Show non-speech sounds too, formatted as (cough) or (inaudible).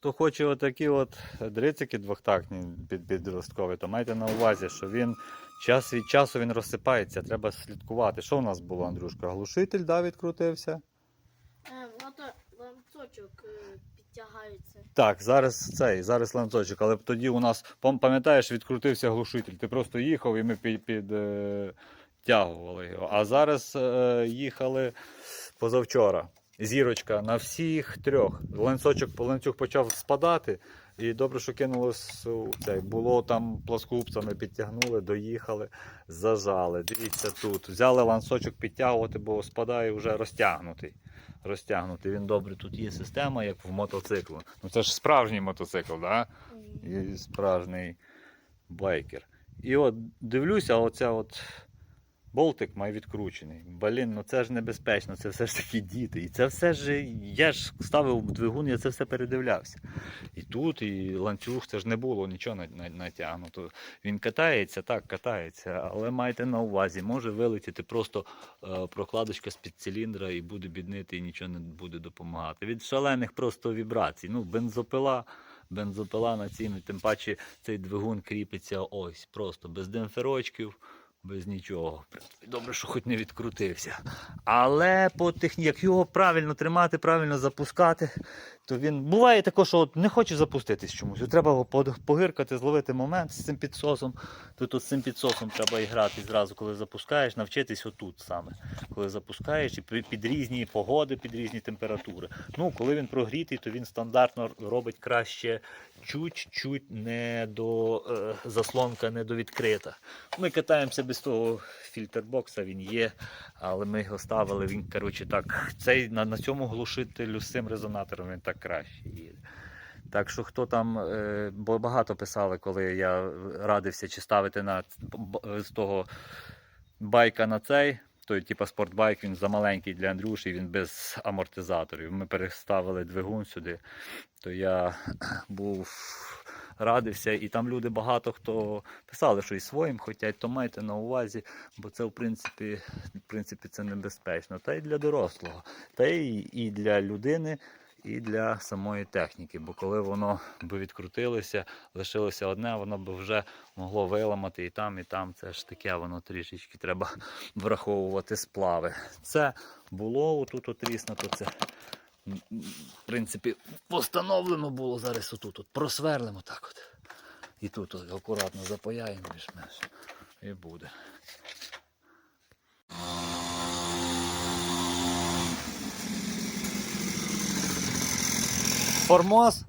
хто хоче отакі от дрицики двохтактні під підросткові, то майте на увазі, що він час від часу він розсипається, треба слідкувати. Що у нас було, Андрюшка? Глушитель да, відкрутився? Е, ланцочок е, підтягається. Так, зараз цей, зараз ланцочок, але тоді у нас, пам'ятаєш, відкрутився глушитель. Ти просто їхав і ми під, під, е, тягували його. А зараз е, їхали позавчора. Зірочка на всіх трьох. Ланцочок, ланцюг почав спадати. І добре, що кинулось у цей. Було там плоскупцями, підтягнули, доїхали, зажали. Дивіться тут. Взяли ланцочок підтягувати, бо спадає вже розтягнутий. Розтягнутий. Він добре. Тут є система, як в мотоциклу. Ну це ж справжній мотоцикл. Да? і справжній байкер. І от дивлюся, оця от болтик має відкручений. Блін, ну це ж небезпечно, це все ж таки діти. І це все ж, я ж ставив двигун, я це все передивлявся. І тут, і ланцюг, це ж не було нічого на- на- натягнуто. Він катається, так, катається, але майте на увазі, може вилетіти просто е, прокладочка з-під циліндра і буде біднити, і нічого не буде допомагати. Від шалених просто вібрацій. Ну, бензопила бензопила на цім, і тим паче цей двигун кріпиться ось, просто без демпферочків, без нічого. Добре, що хоч не відкрутився. Але по техні... як його правильно тримати, правильно запускати, то він буває таке, що от не хоче запуститись чомусь. Треба його погиркати, зловити момент з цим підсосом. Тут з цим підсосом треба і грати зразу, коли запускаєш, навчитись отут саме. Коли запускаєш і під різні погоди, під різні температури. Ну, коли він прогрітий, то він стандартно робить краще чуть-чуть не до е, заслонка не до відкрита. Ми катаємося без того фільтрбокса, він є, але ми його ставили. Він, коротше, так, цей на, на цьому глушителю з цим резонатором він так краще їде. Так що хто там, е, бо багато писали, коли я радився, чи ставити на з того байка на цей. Той, типу, спортбайк, він замаленький для Андрюші, він без амортизаторів. Ми переставили двигун сюди, то я (clears throat) був радився, і там люди багато хто писали, що і своїм хочуть, то майте на увазі, бо це в принципі, в принципі це небезпечно. Та й для дорослого, та й і для людини. І для самої техніки, бо коли воно би відкрутилося, лишилося одне, воно б вже могло виламати і там, і там. Це ж таке, воно трішечки треба (laughs) враховувати сплави. Це було отут от тріснуто, це в принципі постановлено було зараз отут. От просверлимо так от. І тут от акуратно запаяємо більш-менш. І буде. Формоз.